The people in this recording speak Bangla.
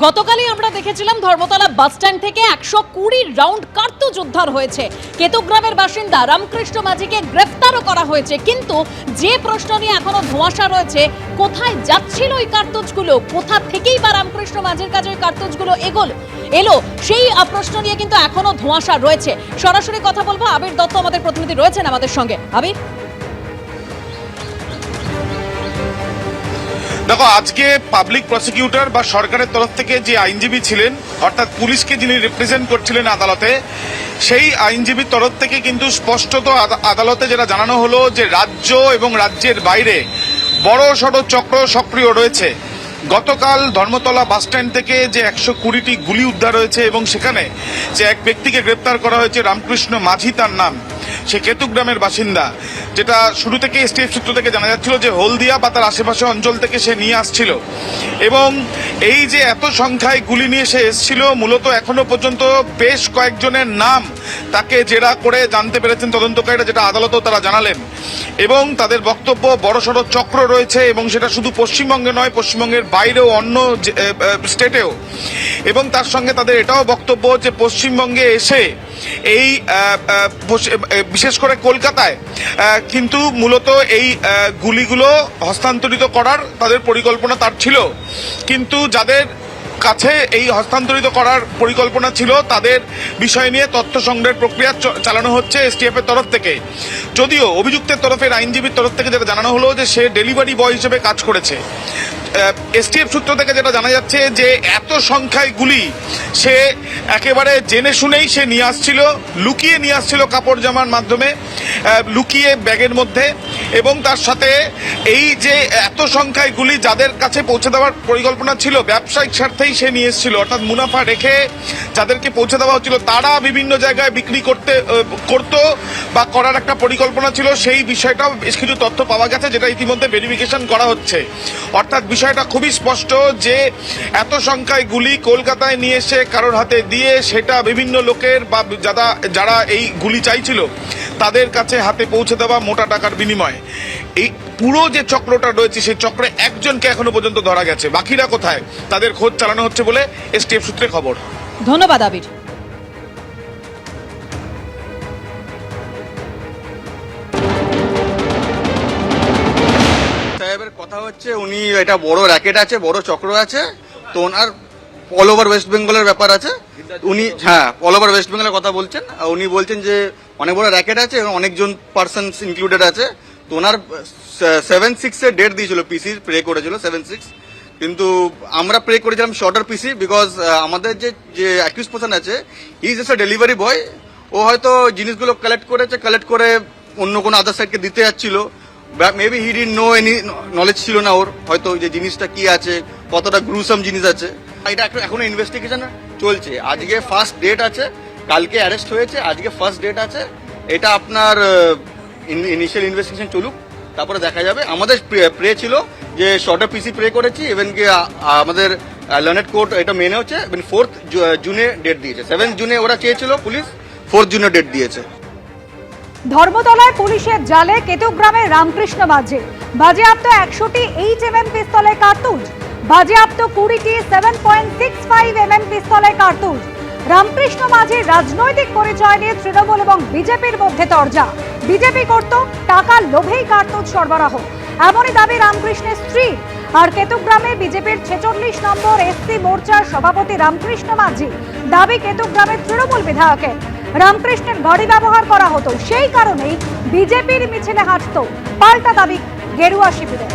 গতকালই আমরা দেখেছিলাম ধর্মতলা বাস স্ট্যান্ড থেকে একশো কুড়ি রাউন্ড কার্তুজ উদ্ধার হয়েছে। কেতুগ্রামের বাসিন্দা রামকৃষ্ণ মাঝিকে গ্রেফতারও করা হয়েছে। কিন্তু যে প্রশ্ন নিয়ে এখনও ধোঁয়াশা রয়েছে, কোথায় যাচ্ছিল ওই কার্তুজগুলো? কোথা থেকেই বা রামকৃষ্ণ মাঝির কাছে ওই কার্তুজগুলো এগোলো? এলো, সেই প্রশ্ন নিয়ে কিন্তু এখনও ধোঁয়াশা রয়েছে। সরাসরি কথা বলব আবির দত্ত, আমাদের প্রতিনিধি রয়েছেন আমাদের সঙ্গে। আবির? দেখো, আজকে পাবলিক প্রসিকিউটর বা সরকারের তরফ থেকে যে আইনজীবী ছিলেন, অর্থাৎ পুলিশকে যিনি রিপ্রেজেন্ট করছিলেন আদালতে, সেই আইনজীবীর তরফ থেকে কিন্তু স্পষ্টত আদা- আদালতে যেটা জানানো হলো যে রাজ্য এবং রাজ্যের বাইরে বড় সড় চক্র সক্রিয় রয়েছে। গতকাল ধর্মতলা বাস স্ট্যান্ড থেকে যে একশো কুড়িটি গুলি উদ্ধার হয়েছে এবং সেখানে যে এক ব্যক্তিকে গ্রেপ্তার করা হয়েছে রামকৃষ্ণ মাঝি তার নাম। সে কেতুগ্রামের বাসিন্দা, যেটা শুরু থেকে স্টেপ সূত্র থেকে জানা যাচ্ছিল যে হলদিয়া বা তার আশেপাশে অঞ্চল থেকে সে নিয়ে আসছিল। এবং এই যে এত সংখ্যায় গুলি নিয়ে সে এসছিল, মূলত এখনও পর্যন্ত বেশ কয়েকজনের নাম তাকে জেরা করে জানতে পেরেছেন তদন্তকারীরা, যেটা আদালতেও তারা জানালেন। এবং তাদের বক্তব্য, বড়সড় চক্র রয়েছে এবং সেটা শুধু পশ্চিমবঙ্গে নয়, পশ্চিমবঙ্গের বাইরেও অন্য স্টেটেও। এবং তার সঙ্গে তাদের এটাও বক্তব্য যে পশ্চিমবঙ্গে এসে এই বিশেষ করে কলকাতায় কিন্তু মূলত এই গুলিগুলো হস্তান্তরিত করার তাদের পরিকল্পনা তার ছিল। কিন্তু যাদের কাছে এই হস্তান্তরিত করার পরিকল্পনা ছিল। তাদের বিষয় নিয়ে তথ্য সংগ্রহের প্রক্রিয়া চালানো হচ্ছে এসটিএফ এর তরফ থেকে। যদিও অভিযুক্তের তরফের আইনজীবীর তরফ থেকে যেটা জানানো হলো যে সে ডেলিভারি বয় হিসেবে কাজ করেছে। এসটিএফ সূত্র থেকে যেটা জানা যাচ্ছে যে এত সংখ্যায় গুলি সে একেবারে জেনে শুনেই সে নিয়ে আসছিল, লুকিয়ে নিয়ে আসছিল কাপড় জামার মাধ্যমে লুকিয়ে ব্যাগের মধ্যে। এবং তার সাথে এই যে এত সংখ্যায় গুলি যাদের কাছে পৌঁছে দেওয়ার পরিকল্পনা ছিল, ব্যবসায়িক স্বার্থেই সে নিয়ে এসেছিল। অর্থাৎ মুনাফা রেখে যাদেরকে পৌঁছে দেওয়া হচ্ছিল, তারা বিভিন্ন জায়গায় বিক্রি করতে করতো বা করার একটা পরিকল্পনা ছিল। সেই বিষয়টাও বেশ কিছু তথ্য পাওয়া গেছে, যেটা ইতিমধ্যে ভেরিফিকেশন করা হচ্ছে। অর্থাৎ বিষয়টা খুবই স্পষ্ট যে এত সংখ্যায় গুলি কলকাতায় নিয়ে এসে কারোর হাতে দিয়ে সেটা বিভিন্ন লোকের বা যারা যারা এই গুলি চাইছিল তাদের কাছে হাতে পৌঁছে দেওয়া মোটা টাকার বিনিময়ে। এই পুরো যে চক্রটা রয়েছে সেই চক্রে একজনকে এখনও পর্যন্ত ধরা গেছে। বাকিরা কোথায়? তাদের খোঁজ চালানো হচ্ছে বলে এসটিএফ সূত্রে খবর। ধন্যবাদ আবির। সাহেবের কথা হচ্ছে উনি এটা বড় র্যাকেট আছে বড় চক্র আছে তো ওনার অল ওভার ওয়েস্ট বেঙ্গলের ব্যাপার আছে। উনি হ্যাঁ অল ওভার ওয়েস্ট বেঙ্গলের কথা বলছেন। উনি বলছেন যে, অনেক বড় র্যাকেট আছে এবং অনেকজন পার্সন ইনক্লুডেড আছে। তো ওনার সেভেন সিক্স এর ডেট দিয়েছিল পিসি প্রে করেছিল সেভেন সিক্স কিন্তু আমরা প্রে করেছিলাম শর্টার পিসি বিকজ আমাদের যে যে অ্যাকিউজ পার্সন আছে ইজ এ ডেলিভারি বয় ও হয়তো জিনিসগুলো কালেক্ট করেছে কালেক্ট করে অন্য কোনো আদার সাইডকে দিতে যাচ্ছিল। Maybe he didn't know any knowledge ছিল না ওর, হয়তো যে জিনিসটা কি আছে। কতটা গ্রুসাম জিনিস আছে। এটা এখন- ইনভেস্টিগেশন চলছে। আজকে ফার্স্ট ডেট আছে, কালকে অ্যারেস্ট হয়েছে, আজকে ফার্স্ট ডেট আছে। এটা আপনার ইনিশিয়াল ইনভেস্টিগেশন চলুক, তারপরে দেখা যাবে। আমাদের প্রে ছিল যে শর্টার পিসি প্রে করেছি ইভেন কি আমাদের লনেট কোর্ট এটা মেনে হচ্ছে ইভেন ফোর্থ জুনে ডেট দিয়েছে। সেভেন জুনে ওরা চেয়েছিল পুলিশ ফোর্থ জুনে ডেট দিয়েছে। ধর্মতলায় পুলিশের জালে কেতুগ্রামের রামকৃষ্ণ মাঝে বাজেয়াপ্ত একশোটি এইচ এম এম পিস্তলের কার্তুজ। বাজেয়াপ্ত কুড়িটি seven point six five M M পিস্তলের কার্তুজ। রামকৃষ্ণ মাঝির রাজনৈতিক পরিচয় নিয়ে তৃণমূল এবং বিজেপির মধ্যে তরজা। বিজেপি করত টাকার লোভেই কার্তুজ সরবরাহ। এমনই দাবি রামকৃষ্ণের স্ত্রী। আর কেতুগ্রামে বিজেপির ছেচল্লিশ নম্বর এসসি মোর্চার সভাপতি রামকৃষ্ণ মাঝি। দাবি কেতুগ্রামের তৃণমূল বিধায়কের রামকৃষ্ণের গাড়ি ব্যবহার করা হতো। সেই কারণেই বিজেপির মিছিলে হাঁটতো। পাল্টা দাবি গেরুয়া শিবিরে